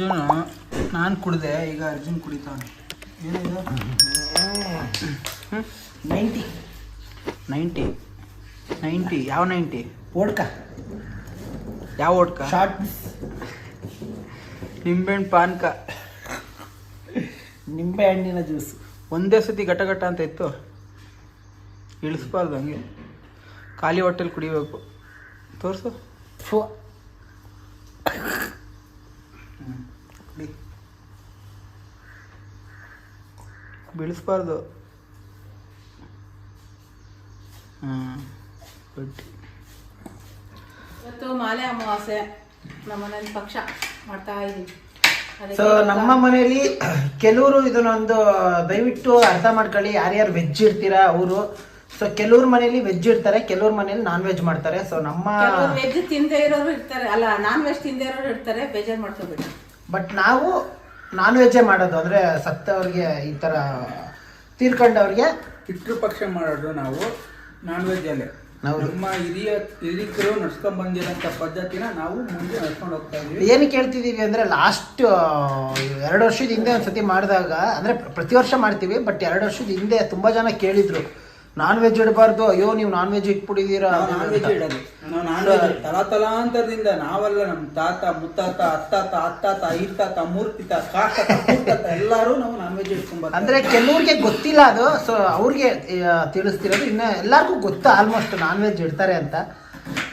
ಅರ್ಜುನ್ ನಾನು ಕುಡಿದೆ ಈಗ ಅರ್ಜುನ್ ಕುಡಿತಾನೆ. ಏನಿದೆ ನೈಂಟಿ. ನೈಂಟಿ. ನೈಂಟಿ. ಯಾವ ನೈಂಟಿ? ಓಡ್ಕ. ಯಾವ ಓಡ್ಕ? ಶಾರ್ಟ್ ನಿಂಬೆಹಣ್ಣು ಪಾನ್ಕ. ನಿಂಬೆ ಹಣ್ಣಿನ ಜ್ಯೂಸ್. ಒಂದೇ ಸತಿ ಘಟ ಘಟ ಅಂತ ಇತ್ತು. ಇಳಿಸ್ಬಾರ್ದು ಹಂಗೆ. ಖಾಲಿ ಹೊಟ್ಟೆಲಿ ಕುಡಿಬೇಕು. ತೋರಿಸು. ಫೋ. ಬೀಳಿಸ್ಬಾರ್ದು. ಹಾಂ ಇವತ್ತು ಮಾಲೆ ಅಮಾವಾಸ್ಯೆ. ನಮ್ಮ ಮನೇಲಿ ಪಕ್ಷ ಮಾಡ್ತಾ ಇದ್ದೀವಿ ಸೊ ನಮ್ಮ ಮನೆಯಲ್ಲಿ ಕೆಲವರು ಇದನ್ನೊಂದು ದಯವಿಟ್ಟು ಅರ್ಥ ಮಾಡ್ಕೊಳ್ಳಿ. ಯಾರ್ಯಾರು ವೆಜ್ ಇರ್ತೀರಾ ಅವರು ಸೊ ಕೆಲವ್ರ ಮನೆಯಲ್ಲಿ ವೆಜ್ ಇರ್ತಾರೆ ಕೆಲವ್ರ ಮನೆಯಲ್ಲಿ ನಾನ್ ವೆಜ್ ಮಾಡ್ತಾರೆ. ಸೊ ನಮ್ಮ ವೆಜ್ ತಿಂದೇ ಇರೋರು ಇರ್ತಾರೆ. ಅಲ್ಲ ನಾನ್ ವೆಜ್ ತಿಂದೇ ಇರೋರು ಇರ್ತಾರೆ ಬೇಜಾರ್ ಮಾಡ್ಕೋಬೇಡಿ. ಬಟ್ ನಾವು ನಾನ್ ವೆಜ್ಜೇ ಮಾಡೋದು ಅಂದ್ರೆ ಸತ್ತವ್ರಿಗೆ ಈ ತರ ತೀರ್ಕೊಂಡವ್ರಿಗೆ. ಪಿತೃಪಕ್ಷ ಮಾಡೋದು ನಾವು ನಾನ್ ವೆಜ್ ಅಲ್ಲೇ. ನಾವು ನಮ್ಮ ಹಿರಿಯ ಹಿರಿಕರು ನಡ್ಸ್ಕೊಂಡ್ ಬಂದಿರೋಂಥ ಪದ್ಧತಿನ ನಾವು ಮುಂದೆ ನಡ್ಕೊಂಡು ಹೋಗ್ತಾ ಇದೀವಿ ಏನ್ ಹೇಳ್ತಿದೀವಿ ಅಂದ್ರೆ ಲಾಸ್ಟ್ ಎರಡು ವರ್ಷದ ಹಿಂದೆ ಒಂದ್ಸತಿ ಮಾಡಿದಾಗ ಅಂದ್ರೆ ಪ್ರತಿ ವರ್ಷ ಮಾಡ್ತೀವಿ ಬಟ್ ಎರಡು ವರ್ಷದ ಹಿಂದೆ ತುಂಬಾ ಜನ ಕೇಳಿದ್ರು. ನಾನ್ ವೆಜ್ ಇಡಬಾರ್ದು. ಅಯ್ಯೋ ನೀವು ನಾನ್ ವೆಜ್ ಇಟ್ಬಿಟ್ಟಿದೀರಾ ನಾವು ನಾನ್ ವೆಜ್ ಇಡೋದು. ನಾವು ನಾನ್ ವೆಜ್ ತಲಾ ತಲಾಂತರದಿಂದ ನಾವೆಲ್ಲ ನಮ್ಮ ತಾತ ಮುತ್ತಾತ ಅತ್ತಾತ ಅತ್ತಾತ ಐತಾತ ಮೂರ್ತಿತ ಕಾಕತ ಕೂತಾತ ಎಲ್ಲರೂ ನಾವು ನಾನ್ ವೆಜ್ ಇಟ್ಕೊಂಡ್ ಅಂದ್ರೆ ಕೆಲವ್ರಿಗೆ ಗೊತ್ತಿಲ್ಲ ಅದು. ಸೊ ಅವ್ರಿಗೆ ಆ, ತಿಳಿಸ್ತಿರೋದು. ಇನ್ನು ಎಲ್ಲರಿಗೂ ಗೊತ್ತ? ಆಲ್ಮೋಸ್ಟ್ ನಾನ್ ವೆಜ್ ಇಡ್ತಾರೆ ಅಂತ.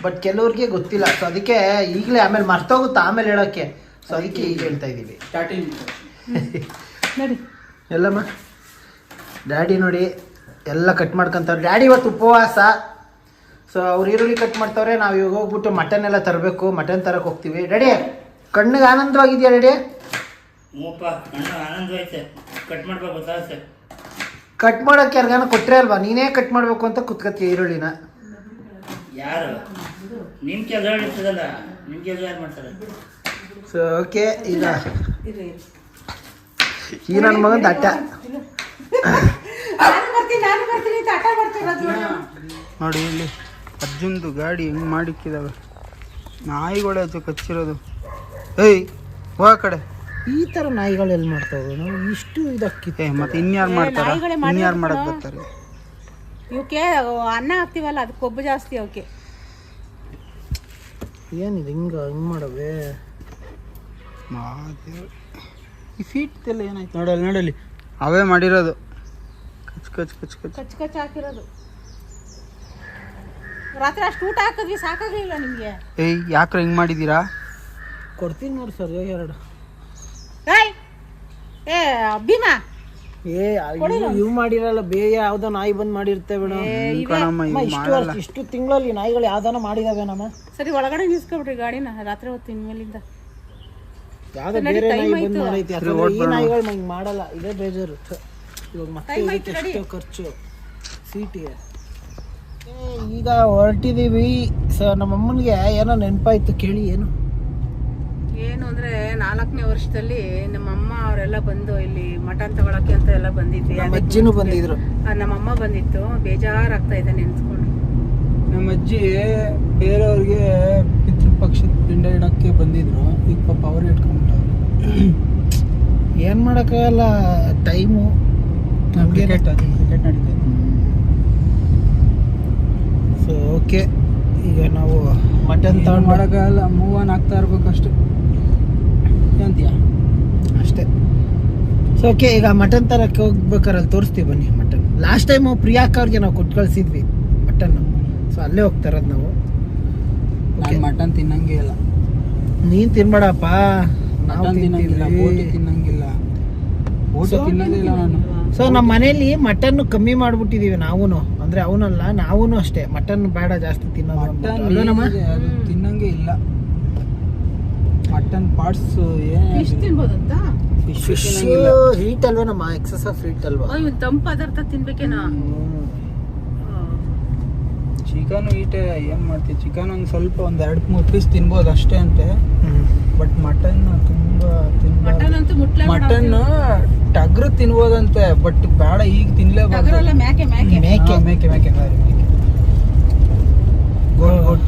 ಬಟ್ ಕೆಲವ್ರಿಗೆ ಗೊತ್ತಿಲ್ಲ. ಸೊ ಅದಕ್ಕೆ ಈಗಲೇ ಆಮೇಲೆ ಮರ್ತೋಗುತ್ತೆ ಆಮೇಲೆ ಹೇಳೋಕ್ಕೆ. ಸೊ ಅದಕ್ಕೆ ಈಗ ಹೇಳ್ತಾ ಇದ್ದೀವಿ. ಸ್ಟಾರ್ಟಿಂಗ್ ನೋಡಿ ಎಲ್ಲಮ್ಮ ಡ್ಯಾಡಿ ನೋಡಿ ಎಲ್ಲ ಕಟ್ ಮಾಡ್ಕೊಂತವ್ರೆ. ಡ್ಯಾಡಿ ಇವತ್ತು ಉಪವಾಸ. ಸೊ ಅವ್ರು ಈರುಳ್ಳಿ ಕಟ್ ಮಾಡ್ತವ್ರೆ ನಾವು ಇವಾಗ ಹೋಗ್ಬಿಟ್ಟು ಮಟನ್ ಎಲ್ಲ ತರಬೇಕು. ಮಟನ್ ತರಕ್ಕೆ ಹೋಗ್ತೀವಿ. ಡ್ಯಾಡಿ ಕಣ್ಣಿಗೆ ಆನಂದವಾಗಿದೆಯಾ ಆನಂದವಾಯ್ತು ಕಟ್ ಮಾಡ್ಬೇಕು ಯಾರ್ಗಾನ ಕಟ್ ಮಾಡೋಕ್ಕೆ ಯಾರಿಗಾನ ಕೊಟ್ಟರೆ ಅಲ್ವಾ? ನೀನೇ ಕಟ್ ಮಾಡಬೇಕು ಅಂತ ಕುತ್ಕತ್ತೀಯ ಈರುಳ್ಳಿನ? ಯಾರು? ನಿಮ್ ಕೆಲಸ ಇರ್ತದಲ್ಲ? ನಿಮ್ ಕೆಲಸ ಯಾರು ಮಾಡ್ತಾರೆ? ಸೊ ಓಕೆ ಈಗ ಈ ನನ್ನ ಮಗನ್ ಅಟ್ಟ ನಾನು ಬರ್ತೀನಿ ನಾನು ಬರ್ತೀನಿ ಅಂತ ಹಠ ಮಾಡ್ತಿರೋದು ನೋಡಿ. ಇಲ್ಲಿ ಅರ್ಜುನ್ದು ಗಾಡಿ ಹೆಂಗ್ ಮಾಡಿಕ್ಕಿದಾವೆ. ನಾಯಿಗಳೇ ಅದು ಕಚ್ಚಿರೋದು. ಏಯ್ ಹೋಗ ಕಡೆ. ಈ ಥರ ನಾಯಿಗಳು ಎಲ್ಲಿ ಮಾಡ್ತಾವೆ ನಾವು ಇಷ್ಟು ಇದಕ್ಕಿದೆ ಮತ್ತೆ ಇನ್ಯಾರು ಮಾಡ್ತಾರೆ? ಇನ್ಯಾರು ಮಾಡಕ್. ಬರ್ತಾರೆ ಇವಕ್ಕೆ ಅನ್ನ ಹಾಕ್ತಿವಲ್ಲ ಅದು ಕೊಬ್ಬು ಜಾಸ್ತಿ ಅವಕ್ಕೆ. ಏನಿದೆ ಹಿಂಗೆ ಹಿಂಗೆ ಮಾಡವೆ ಮಾದೇವ್. ಈ ಫೀಟ್ ಎಲ್ಲ ಏನಾಯ್ತು? ನೋಡಲ್ಲಿ ನೋಡಲ್ಲಿ. ಅವೇ ಮಾಡಿರೋದು. ಕಚ್ ಕಚ್ ಕಚ್. ಕಚ್ ಕಚ್ ಕಚ್ ಹಾಕಿರೋದು. ರಾತ್ರಿ ಅಷ್ಟು ಊಟ ಹಾಕಿದ್ವಿ ಸಾಕಾಗಲಿಲ್ಲ ನಿಮ್ಗೆ. ಏಯ್ ಯಾಕ್ರ ಹಿಂಗ್ ಮಾಡಿದೀರಾ? ಕೊಡ್ತೀನಿ ನೋಡಿ ಸರ್ ಎರಡು. ಏಯ್ ಏ ಭೀಮಾ. ಏ ಇವು ಮಾಡಿರಲ್ಲ ಬೇ ಯಾವ್ದೋ ನಾಯಿ ಬಂದ್ ಮಾಡಿರ್ತೇವೆ ಮೇಡಮ್ ಕಣಮ್ಮ ಇಷ್ಟು ವರ್ಷ ಇಷ್ಟು ತಿಂಗಳಲ್ಲಿ ನಾಯಿಗಳು ಯಾವ್ದಾನ ಮಾಡಿದಾವೆ ನಮ್ಮ. ಸರಿ ಒಳಗಡೆ ನಿಲ್ಸ್ಕೊಬಿಡ್ರಿ ಗಾಡಿನ ರಾತ್ರಿ ಹೊತ್ತು ಇನ್ಮೇಲಿಂದ. ಯಾವ್ದೋ ಬೇರೆ ನಾಯಿ ಬಂದ್. ಮಾಡೈತಿ ಈ. ನಾಯಿಗಳು ಹಿಂಗ್ ಮಾಡಲ್ಲ ಇದೇ ಬೇಜಾರು. ಇವಾಗ ಮತ್ತೆ ಎಷ್ಟು ಖರ್ಚು. ಸೀಟಿಗೆ ಈಗ ಹೊರಟಿದೀವಿ. ಸೊ ನಮ್ಮ ಅಮ್ಮನಿಗೆ ಏನೋ ನೆನಪಾಯ್ತು ಕೇಳಿ ಏನು? ಏನು ಅಂದ್ರೆ ನಾಲ್ಕನೇ ವರ್ಷದಲ್ಲಿ ನಮ್ಮ ಅಮ್ಮ ಅವರೆಲ್ಲ ಬಂದು ಇಲ್ಲಿ ಮಟನ್ ತಗೊಳಕ್ಕೆ ಅಂತ ಎಲ್ಲ ಬಂದಿದ್ವಿ. ಅಜ್ಜಿನೂ ಬಂದಿದ್ರು. ಆ, ನಮ್ಮ ಅಮ್ಮ ಬಂದಿತ್ತು. ಬೇಜಾರಾಗ್ತಾ ಇದೆ ನೆನ್ಸ್ಕೊಂಡು. ನಮ್ಮ ಅಜ್ಜಿ ಬೇರೆಯವ್ರಿಗೆ ಪಿತೃಪಕ್ಷದ ಪಿಂಡ ಇಡಕ್ಕೆ ಬಂದಿದ್ರು. ಈಗ ಪಾಪ ಅವ್ರು ಇಟ್ಕೊಂಡ್ಬಿಟ್ಟವ್ರು. ಏನ್ ಮಾಡಕ್ಕಾಗಲ್ಲ time cricket cricket so okay ಈಗ ನಾವು ಮಟನ್ ತಗೊಂಡು ಮಾಡೋಕ್ಕಾಗಲ್ಲ ಮೂವ್ ಆನ್ ಆಗ್ತಾ ಇರ್ಬೇಕು ಅಷ್ಟೆ. ಅಂತೀಯ ಅಷ್ಟೇ. ಸೊ ಓಕೆ ಈಗ ಮಟನ್ ತರಕ್ಕೆ ಹೋಗ್ಬೇಕಾರೆ ಅಲ್ಲಿ ತೋರಿಸ್ತೀವಿ ಬನ್ನಿ ಮಟನ್ ಲಾಸ್ಟ್ ಟೈಮು ಪ್ರಿಯಾಕ್ ಅವ್ರಿಗೆ ನಾವು ಕೊಟ್ಟು ಕಳ್ಸಿದ್ವಿ ಮಟನ್ ಸೊ ಅಲ್ಲೇ ಹೋಗ್ತಾರದು ನಾವು. ನಾನು ಮಟನ್ ತಿನ್ನಂಗೆ ಇಲ್ಲ. ನೀನ್ ತಿನ್ಬೇಡಪ್ಪ. ನಾವು ತಿನ್ನಂಗಿಲ್ಲ ಊಟ ತಿನ್ನಂಗಿಲ್ಲ. ಬೋಟಿ ಇಲ್ಲ ನಾನು ಸೊ ನಮ್ಮ ಮನೇಲಿ ಮಟನ್ ಕಮ್ಮಿ ಮಾಡ್ಬಿಟ್ಟಿದೀವಿ ನಾವು ಅಂದ್ರೆ ಅವನಲ್ಲ ನಾವೂ ಅಷ್ಟೇ. ಮಟನ್ ಬೇಡ ಜಾಸ್ತಿ ತಿನ್ನೋದು ತಿನ್ನಂಗೆ ಇಲ್ಲ. ಮಟನ್ ಪಾರ್ಟ್ಸ್ ಫಿಶ್ ತಿನ್ಬೋದಂತ? ಫಿಶ್ ಹೀಟ್ ಅಲ್ವಾ ನಮ್ಮ? ಎಕ್ಸಸ್ ಆಫ್ ಹೀಟ್ ಅಲ್ವಾ? ಇವ್ ತಂಪು ಪದಾರ್ಥ ತಿನ್ಬೇಕೇನಾ? ಚಿಕನ್ ಈಟೆ ಏನ್ ಮಾಡ್ತೀವಿ ಚಿಕನ್ ಒಂದ್ ಸ್ವಲ್ಪ ಒಂದ್ ಎರಡ್ ಮೂರ್ ಪೀಸ್ ತಿನ್ಬೋದು ಅಷ್ಟೇ ಅಂತೆ. ಬಟ್ ಮಟನ್ ತುಂಬಾ ಮಟನ್ ಅಂತೂ ಮಟನ್ ಟಗ್ರು ತಿನ್ಬೋದಂತೆ ಬಟ್ ಬೇಡ ಈಗ ತಿನ್ಲೇಬಾರ್ದು ಟಗರಲ್ಲ ಮೇಕೆ ಮೇಕೆ ಮೇಕೆ ಮೇಕೆ ಮೇಕೆ ಗುಡ್ ಗುಡ್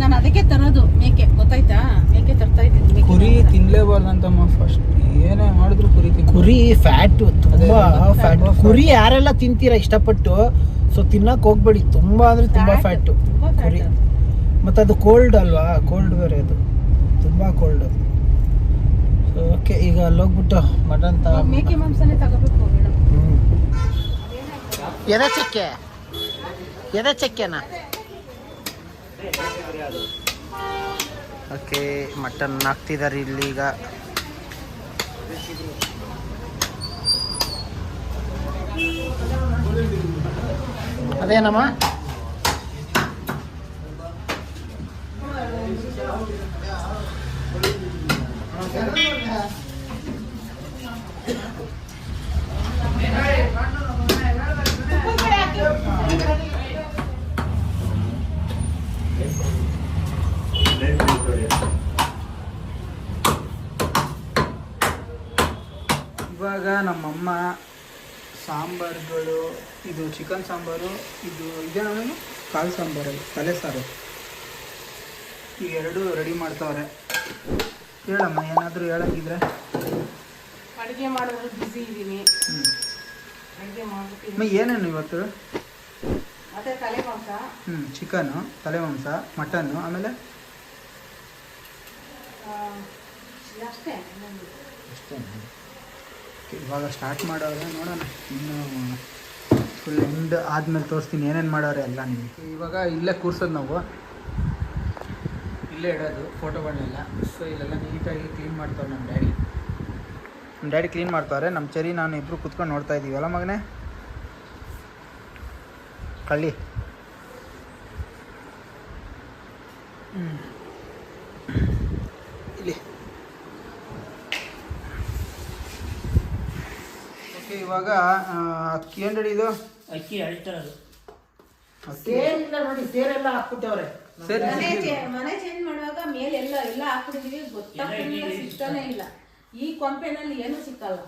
ನಾನು ಅದಕ್ಕೆ ತರೋದು ಮೇಕೆ ಗೊತ್ತಾಯ್ತಾ? ಮೇಕೆ ತರ್ತಾ ಇದ್ದೀನಿ ಮೇಕೆ ಕುರಿ ತಿನ್ಲೇಬಾರ್ದಂತಮ್ಮ ಫಸ್ಟ್ ಏನೇ ಮಾಡಿದ್ರು ಕುರಿ ತಿನ್ ಕುರಿ ಫ್ಯಾಟ್ ತುಂಬಾ ಫ್ಯಾಟ್ ಕುರಿ ಯಾರೆಲ್ಲ ತಿಂತೀರಾ ಇಷ್ಟಪಟ್ಟು ಸೊ ತಿನ್ನಕ್ ಹೋಗ್ಬೇಡಿ ತುಂಬಾ ಅಂದ್ರೆ ತುಂಬಾ ಫ್ಯಾಟು ಕುರಿ. ಮತ್ತೆ ಅದು ಕೋಲ್ಡ್ ಅಲ್ವಾ? ಕೋಲ್ಡ್ ಬೇರೆ ಅದು. ತುಂಬಾ ಕೋಲ್ಡ್ ಅದು. ಓಕೆ ಈಗ ಅಲ್ಲೋಗ್ಬಿಟ್ಟು ಮಟನ್ ಎದೆ ಚಕ್ಕೆ? ಎದೆ ಚಕ್ಕೆನಾ? ಓಕೆ ಮಟನ್ ಹಾಕ್ತಿದ್ದಾರೆ ಇಲ್ಲಿ ಈಗ. ಅದೇನಮ್ಮ? ಇವಾಗ ನಮ್ಮಮ್ಮ ಸಾಂಬಾರುಗಳು, ಇದು ಚಿಕನ್ ಸಾಂಬಾರು, ಇದು ಇದೇನು ಕಾಲು ಸಾಂಬಾರು, ತಲೆ ಸಾರು. ಈ ಎರಡು ರೆಡಿ ಮಾಡ್ತಾವ್ರೆ. ಹೇಳಮ್ಮ ಏನಾದರೂ ಹೇಳಂಗಿದ್ರೆ? ಅಡುಗೆ ಮಾಡೋದು ಬಿಸಿ ಇದ್ದೀನಿ. ಅಡುಗೆ ಏನೇನು ಇವತ್ತು? ಮತ್ತೆ ತಲೆ ಮಾಂಸ ಹ್ಞೂ ಚಿಕನು ತಲೆ ಮಾಂಸ ಮಟನ್ನು ಆಮೇಲೆ? ಆ, ಅಷ್ಟೇ ಇನ್ನೊಂದು. ಇವಾಗ ಸ್ಟಾರ್ಟ್ ಮಾಡೋರೆ ನೋಡೋಣ. ಇನ್ನು ಫುಲ್ ಎಂಡ್ ಆದಮೇಲೆ ತೋರಿಸ್ತೀನಿ ಏನೇನು ಮಾಡೋರೆ ಎಲ್ಲ ನಿಮಗೆ. ಇವಾಗ ಇಲ್ಲೇ ಕೂರ್ಸೋದು ನಾವು. ಇಲ್ಲೇ ಇಡೋದು ಫೋಟೋಗಳನ್ನೆಲ್ಲ ಸೊ ಇಲ್ಲೆಲ್ಲ ನೀಟಾಗಿ ಕ್ಲೀನ್ ಮಾಡ್ತಾರೆ ನಮ್ಮ ಡ್ಯಾಡಿ ನಮ್ಮ ಡ್ಯಾಡಿ ಕ್ಲೀನ್ ಮಾಡ್ತಾವ್ರೆ ನಮ್ಮ ಚರಿ ನಾನು ಇಬ್ಬರು ಕುತ್ಕೊಂಡು ನೋಡ್ತಾ ಇದ್ದೀವಲ್ಲ ಮಗನೇ? ಕಳ್ಳಿ. ಇಲ್ಲಿ. ಓಕೆ ಇವಾಗ ಅಕ್ಕಿ ಏನು ರೆಡಿ ಇದು? ಅಕ್ಕಿ ಅಳ್ತಾರೆ ಅದು ಸೇರಿಲ್ಲ ನೋಡಿ ಸೇರೆಲ್ಲ ಹಾಕ್ಬಿಟ್ಟವ್ರೆ. ಸರಿ. ಮನೆ ಚೇ- ಮನೆ ಚೇಂಜ್ ಮಾಡುವಾಗ ಮೇಲೆ ಎಲ್ಲ ಎಲ್ಲ ಹಾಕ್ಬಿಟ್ಟಿದೀವಿ. ಗೊತ್ತಾಗ್ತಿಲ್ಲ ಸಿಗ್ತಾನೆ ಇಲ್ಲ. ಈ ಕೊಂಪೆನಲ್ಲಿ ಏನು ಸಿಕ್ಕಲ್ಲ.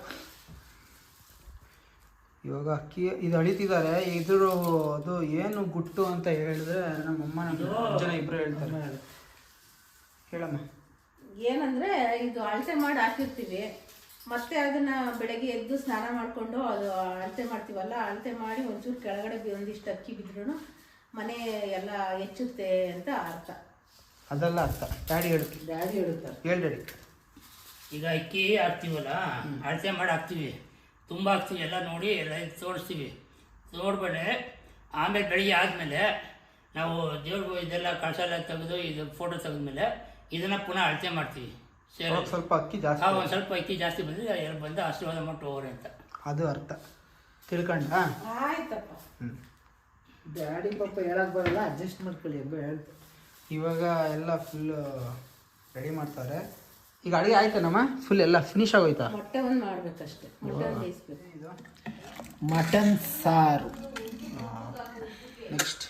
ಇವಾಗ ಅಕ್ಕಿ ಇದು ಅಳಿತಿದ್ದಾರೆ. ಇದ್ರ ಅದು ಏನು ಗುಟ್ಟು ಅಂತ ಹೇಳಿದ್ರೆ ನಮ್ಮಮ್ಮ ನಮ್ಮ ಜನ ಇಬ್ರು ಹೇಳ್ತಾರೆ. ಹೇಳಮ್ಮ. ಏನಂದ್ರೆ ಇದು ಅಳತೆ ಮಾಡಿ ಹಾಕಿರ್ತೀವಿ. ಮತ್ತೆ ಅದನ್ನ ಬೆಳಗ್ಗೆ ಎದ್ದು ಸ್ನಾನ ಮಾಡ್ಕೊಂಡು ಅದು ಅಳತೆ ಮಾಡ್ತೀವಲ್ಲ ಅಳತೆ ಮಾಡಿ ಒಂಚೂರು ಕೆಳಗಡೆ ಬಿ- ಒಂದಿಷ್ಟು ಅಕ್ಕಿ ಬಿದ್ರೂ ಮನೆ ಎಲ್ಲ ಹೆಚ್ಚುತ್ತೆ ಅಂತ ಅರ್ಥ. ಅದೆಲ್ಲ ಅರ್ಥ. ಡ್ಯಾಡಿ ಹೇಳುತ್ತೆ. ಡ್ಯಾಡಿ ಹೇಳುತ್ತಾರೆ ಹೇಳಿ ಡ್ಯಾಡಿ. ಈಗ ಅಕ್ಕಿ ಹಾಕ್ತೀವಲ್ಲ ಅಳತೆ ಮಾಡಿ ಹಾಕ್ತೀವಿ. ತುಂಬ ಹಾಕ್ತೀವಿ ಎಲ್ಲ ನೋಡಿ ಎಲ್ಲ ತೋರಿಸ್ತೀವಿ. ನೋಡ್ಬೇಡೆ ಆಮೇಲೆ ಬೆಳಿಗ್ಗೆ ಆದಮೇಲೆ ನಾವು ದೇವ್ರಿಗೆ ಇದೆಲ್ಲ ಕಳಸ ಎಲ್ಲ ತೆಗೆದು ಇದು ಫೋಟೋ ತೆಗೆದ್ಮೇಲೆ ಇದನ್ನು ಪುನಃ ಅಳತೆ ಮಾಡ್ತೀವಿ. ಸೇರಿ. ಸ್ವಲ್ಪ ಅಕ್ಕಿ ಜಾಸ್ತಿ. ಒಂದು ಸ್ವಲ್ಪ ಅಕ್ಕಿ ಜಾಸ್ತಿ ಬಂದು ಎರಡು ಬಂದು ಆಶೀರ್ವಾದ ಮಾಡಿ ಹೋಗ್ರಿ ಅಂತ. ಅದು ಅರ್ಥ. ತಿಳ್ಕೊಂಡ ಆಯ್ತಪ್ಪ. ಹ್ಞೂ ಡ್ಯಾಡಿ ಪಾಪ ಹೇಳಕ್ ಬರಲ್ಲ ಅಡ್ಜಸ್ಟ್ ಮಾಡ್ಕೊಳ್ಳಿ ಹೇಳ್ತಾರೆ ಇವಾಗ ಎಲ್ಲ ಫುಲ್ಲು ರೆಡಿ ಮಾಡ್ತಾರೆ. ಈಗ ಅಡುಗೆ ಆಯ್ತಾನಮ್ಮ? ಫುಲ್ ಎಲ್ಲ ಫಿನಿಶ್ ಆಗೋಯ್ತಾ? ಮೊಟ್ಟೆ ಒಂದು ಮಾಡ್ಬೇಕಷ್ಟೆ ಬೇಯಿಸ್ಬೇಕು. ಇದು? ಮಟನ್ ಸಾರು. ನೆಕ್ಸ್ಟ್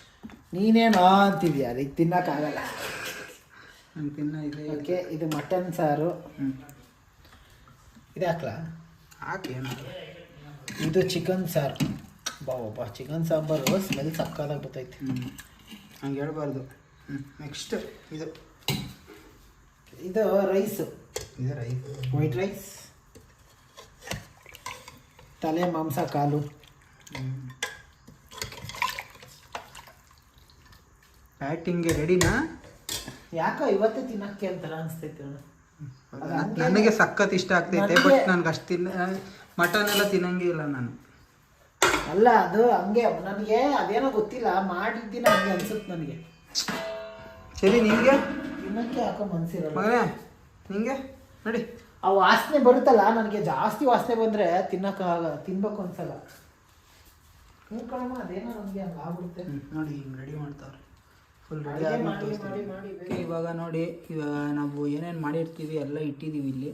ನೀನೇನು ಅಂತಿದ್ಯಾ? ಅದಕ್ಕೆ ತಿನ್ನೋಕ್ಕಾಗಲ್ಲ ನಂಗೆ ತಿನ್ನ ಇದೆ ಓಕೆ ಇದು ಮಟನ್ ಸಾರು. ಹ್ಞೂ ಇದು ಹಾಕ್ಲಾ ಹಾಕಿ ಏನು ಇದು ಚಿಕನ್ ಸಾರು. ಬಾ ಬಾ. ಚಿಕನ್ ಸಾಂಬಾರು ಸ್ಮೆಲ್ ಸಕ್ಕಾಲಾಗಿ ಬರ್ತೈತಿ. ಹಂಗೆ ಹೇಳ್ಬಾರ್ದು. ನೆಕ್ಸ್ಟ್ ಇದು. ಇದು ರೈಸು ಇದು ರೈಸ್ ವೈಟ್ ರೈಸ್ ತಲೆ ಮಾಂಸ ಕಾಲು. ಪ್ಯಾಟಿಂಗ್ಗೆ ರೆಡಿನಾ ಯಾಕೋ ಇವತ್ತೇ ತಿನ್ನಕ್ಕೆ ಅಂತ ಅನಿಸ್ತೈತೆ ನನಗೆ ಸಖತ್ ಇಷ್ಟ ಆಗ್ತೈತೆ ಬಟ್ ನನ್ಗೆ ಅಷ್ಟು ತಿನ್ನ ಮಟನ್ ಎಲ್ಲ ತಿನ್ನಂಗಿಲ್ಲ ನಾನು. ಅಲ್ಲ ಅದು ಹಂಗೆ ನನಗೆ ಅದೇನೋ ಗೊತ್ತಿಲ್ಲ ಮಾಡಿದ್ದೀನಿ ಹಂಗೆ ಅನ್ಸುತ್ತೆ ನನಗೆ. ಸರಿ ನಿಮಗೆ ತಿನ್ನಕ್ಕೆ ಯಾಕೋ ಮನ್ಸಿರಲ್ಲ. ಮಗನೇ ನೋಡಿ ನಡಿ. ಆ ವಾಸನೆ ಬರುತ್ತಲ್ಲ ನನಗೆ ಜಾಸ್ತಿ ವಾಸನೆ ಬಂದರೆ ತಿನ್ನಕ್ಕಾಗ ತಿನ್ಬೇಕು ಅನ್ಸಲ್ಲ. ಹ್ಞೂ ಕಣಮ್ಮ ಅದೇನೋ ನನಗೆ ಹಂಗೆ ಆಗ್ಬಿಡುತ್ತೆ. ನೋಡಿ ಹಿಂಗೆ ರೆಡಿ ಮಾಡ್ತಾವ್ರೆ. ಫುಲ್ ರೆಡಿ ಆಗಿ ಮಾಡಿ ಮಾಡಿ ಮಾಡಿ ಓಕೆ ಇವಾಗ ನೋಡಿ ಇವಾಗ ನಾವು ಏನೇನು ಮಾಡಿರ್ತೀವಿ ಎಲ್ಲ ಇಟ್ಟಿದ್ದೀವಿ ಇಲ್ಲಿ.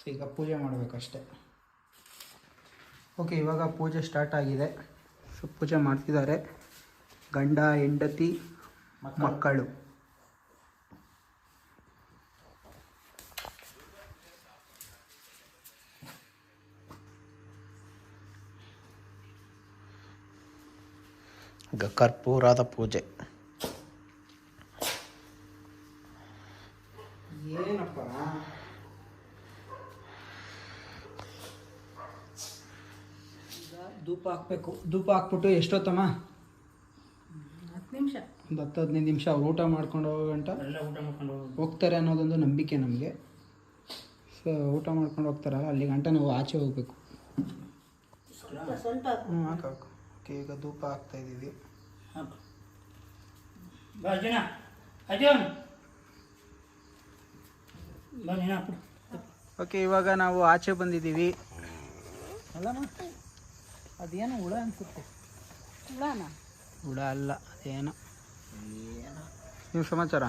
ಸೊ ಈಗ ಪೂಜೆ ಮಾಡಬೇಕಷ್ಟೆ. ಓಕೆ ಇವಾಗ ಪೂಜೆ ಸ್ಟಾರ್ಟ್ ಆಗಿದೆ. ಸೊ ಪೂಜೆ ಮಾಡ್ತಿದ್ದಾರೆ. ಗಂಡ ಹೆಂಡತಿ ಮಕ್ಕಳು. ಕರ್ಪೂರದ ಪೂಜೆ. ಧೂಪ ಹಾಕ್ಬೇಕು. ಧೂಪ ಹಾಕ್ಬಿಟ್ಟು ಎಷ್ಟೊತ್ತಮ್ಮ? ಹತ್ತು ನಿಮಿಷ. ಒಂದು ಹತ್ತು ಹದಿನೈದು ನಿಮಿಷ ಅವ್ರು ಊಟ ಮಾಡ್ಕೊಂಡು ಹೋಗೋ ಗಂಟ? ಎಲ್ಲ ಊಟ ಮಾಡ್ಕೊಂಡು ಹೋಗೋದು. ಹೋಗ್ತಾರೆ ಅನ್ನೋದೊಂದು ನಂಬಿಕೆ ನಮಗೆ. ಸೊ ಊಟ ಮಾಡ್ಕೊಂಡು ಹೋಗ್ತಾರಲ್ಲ ಅಲ್ಲಿ ಗಂಟ ನಾವು ಆಚೆ ಹೋಗ್ಬೇಕು. ಸ್ವಲ್ಪ ಸ್ವಲ್ಪ ಹ್ಞೂ ಓಕೆ ಈಗ ಧೂಪ ಹಾಕ್ತಾ ಇದ್ದೀವಿ. ಹಾಕು. ಬಾ ಅರ್ಜುನ. ಅರ್ಜುನ್. ಬಾ ನೀನು ಹಾಕು ಓಕೆ ಇವಾಗ ನಾವು ಆಚೆ ಬಂದಿದ್ದೀವಿ. ಅಲ್ಲಮ್ಮ. ಅದೇನೋ ಹುಳ ಅನ್ಸುತ್ತೆ. ಹುಳನ? ಹುಳ ಅಲ್ಲ ಅದೇನೋ. ನೀವು ಸಮಾಚಾರ?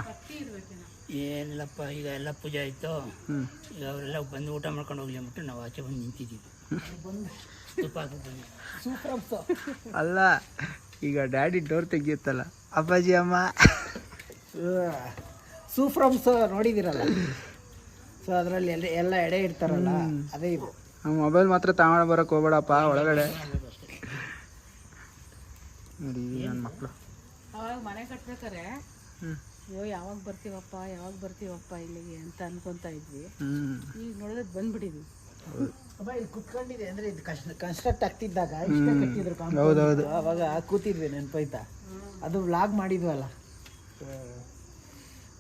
ಏನಿಲ್ಲಪ್ಪ ಈಗ ಎಲ್ಲ ಪೂಜೆ ಆಯಿತು. ಹ್ಞೂ ಈಗ ಅವರೆಲ್ಲ ಬಂದು ಊಟ ಮಾಡ್ಕೊಂಡು ಹೋಗ್ಲಿ ಅಂದ್ಬಿಟ್ಟು ನಾವು ಆಚೆ ಬಂದು ನಿಂತಿದ್ದೀವಿ. ತುಪ್ಪ ಅಲ್ಲ ಈಗ ಡ್ಯಾಡಿ ಡೋರ್ ತೆಗಿಯುತ್ತಲ್ಲ ಅಪ್ಪಾಜಿ ಅಮ್ಮ. ಸೂಫ್ರಮ್ಸ್ ನೋಡಿದಿರಲ್ಲ ಸೊ ಅದರಲ್ಲಿ ಎಲ್ಲ ಎಲ್ಲ ಎಡೆ ಇರ್ತಾರಲ್ಲ ಅದೇ ಇದು ಮೊಬೈಲ್ ಮಾತ್ರ ತಗೊಂಡು ಬರೋಕೆ ಹೋಗ್ಬೇಡಪ್ಪ ಒಳಗಡೆ. ನೋಡಿ ನನ್ನ ಮಕ್ಕಳು ಅವಾಗ ಮನೆ ಕಟ್ಬೇಕಾರೆ ಅಯ್ಯೋ ಯಾವಾಗ ಬರ್ತೀವಪ್ಪ ಯಾವಾಗ ಬರ್ತೀವಪ್ಪ ಇಲ್ಲಿಗೆ ಅಂತ ಅನ್ಕೊಂತ ಇದ್ವಿ. ಈಗ ನೋಡಿದ್ರೆ ಬಂದ್ಬಿಟ್ಟಿದ್ವಿ. ಕುತ್ಕೊಂಡಿದೆ ಅಂದ್ರೆ ಇದು ಕನ್ಸ್ಟ್ರಕ್ಟ್ ಆಗ್ತಿದ್ದಾಗ ಇಷ್ಟ ಕಟ್ಟಿದ್ರು. ಅವಾಗ ಕೂತಿದ್ವಿ ನೆನಪೈತಾ ಅದು ವ್ಲಾಗ್ ಮಾಡಿದ್ವಲ್ಲ.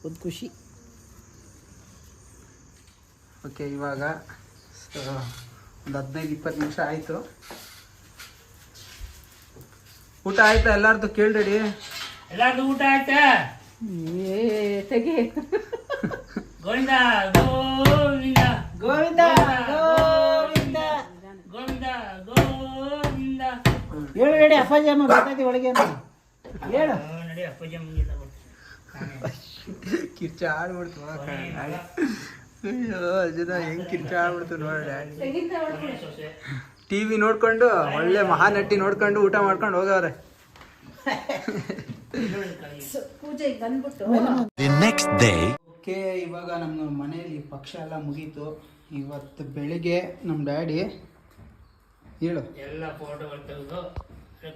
ಒಂದು ಖುಷಿ. ಓಕೆ ಇವಾಗ ಸೊ ಒಂದು ಹದಿನೈದು ಇಪ್ಪತ್ತು ನಿಮಿಷ ಆಯಿತು. ಊಟ ಆಯ್ತಾ? ಎಲ್ಲಾರ್ದು ಕೇಳ್ರಿ ಎಲ್ಲಾರ್ದು ಊಟ ಆಯ್ತಾ? ಏ ತೆಗಿ. ಗೋವಿಂದ ಗೋವಿಂದ. ಗೋವಿಂದ ಗೋವಿಂದ. ಗೋವಿಂದ ಗೋವಿಂದ. ಹೇಳು ನಡಿ ಅಪ್ಪಾಜಿ ಅಮ್ಮ ಬರ್ತೈತಿ ಒಳಗೆ ಹೇಳು. ನಡಿ ಅಪ್ಪಾಜಿ ಅಮ್ಮಂಗೆಲ್ಲ ಕಿರ್ಚ ಆಡ್ಬಿಡ್ತು ಅಯ್ಯೋ ಅರ್ಜುನ ಹೆಂಗ್ ಕಿರ್ಚ ಆಡ್ಬಿಡ್ತು ನೋಡಿ ಡ್ಯಾಡಿ ತೆಗಿತಾ ಹೊಡ್ಕೊಳ್ಳಿ. ಸೊಸೆ ಟಿ ವಿ ನೋಡ್ಕೊಂಡು ಒಳ್ಳೆ ಮಹಾನಟಿ ನೋಡ್ಕೊಂಡು ಊಟ ಮಾಡ್ಕೊಂಡು ಹೋಗವ್ರೆ. ಓಕೆ ಇವಾಗ ನಮ್ಮ ಮನೆಯಲ್ಲಿ ಪಕ್ಷ ಎಲ್ಲ ಮುಗೀತು ಇವತ್ತು ಬೆಳಿಗ್ಗೆ ನಮ್ಮ ಡ್ಯಾಡಿ ಹೇಳು ಎಲ್ಲ ಫೋಟೋಗಳು ತೆಗೆದು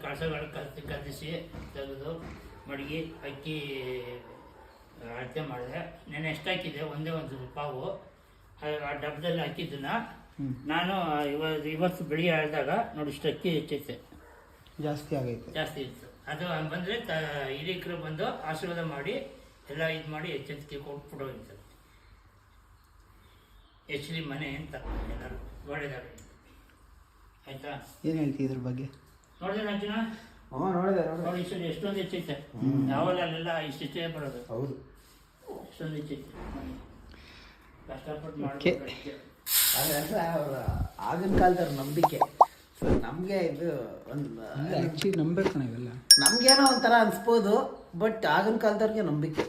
ಕಳಸಗಳು ಕತ್ತಿ ಕತ್ತಿಸಿ ತೆಗೆದು ಮಡಗಿ ಅಕ್ಕಿ ಅಳತೆ ಮಾಡಿದೆ ನೆನೆ ಎಷ್ಟು ಹಾಕಿದೆ ಒಂದೇ ಒಂದು ಪಾವು ಆ- ಆ ಡಬ್ಬದಲ್ಲಿ ಹಾಕಿದ್ದನ್ನ. ನಾನು ಇವತ್ತು ಇವತ್ತು ಬೆಳಿಗ್ಗೆ ಆಡಿದಾಗ ನೋಡಿ ಇಷ್ಟು ಅಕ್ಕಿ ಹೆಚ್ಚೈತೆ ಜಾಸ್ತಿ ಆಗೈತೆ. ಜಾಸ್ತಿ ಇತ್ತು ಅದು ಬಂದರೆ ತ ಹಿರಿಕರು ಬಂದು ಆಶೀರ್ವಾದ ಮಾಡಿ ಎಲ್ಲ ಇದು ಮಾಡಿ ಎಚ್ಚೆತ್ತಿಗೆ ಕೊಟ್ಬಿಟ್ಟು ಅಂತ ಎಚ್ ಡಿ ಮನೆ ಅಂತ ಎಲ್ಲರೂ ಒಳ್ಳೆಯದಾಗಲಿ ಆಯಿತಾ? ಏನು ಹೇಳ್ತೀವಿ ಇದ್ರ ಬಗ್ಗೆ? ನೋಡಿದ್ರೆ ನಂಜನ ಹ್ಞೂ ನೋಡಿದೆ ನೋಡಿ ಇಷ್ಟು ಎಷ್ಟೊಂದು ಹೆಚ್ಚೈತೆ ಯಾವಾಗ ಅಲ್ಲೆಲ್ಲ ಇಷ್ಟಿಷ್ಟೇ ಬರೋದು. ಹೌದು. ಎಷ್ಟೊಂದು ಹೆಚ್ಚೈತೆ ಕಷ್ಟಪಟ್ಟು. ಮಾಡಿ ಆಗಿನ ಕಾಲದವ್ರ ನಂಬಿಕೆ. ಸೊ ನಮಗೆ ಇದು ಒಂದು ಆ್ಯಕ್ಚುಲಿ ನಂಬೇಕು ಕಣ ಇವೆಲ್ಲ ನಮ್ಗೇನೋ ಒಂಥರ ಅನ್ಸ್ಬೋದು ಬಟ್ ಆಗಿನ ಕಾಲದವ್ರಿಗೆ ನಂಬಿಕೆ.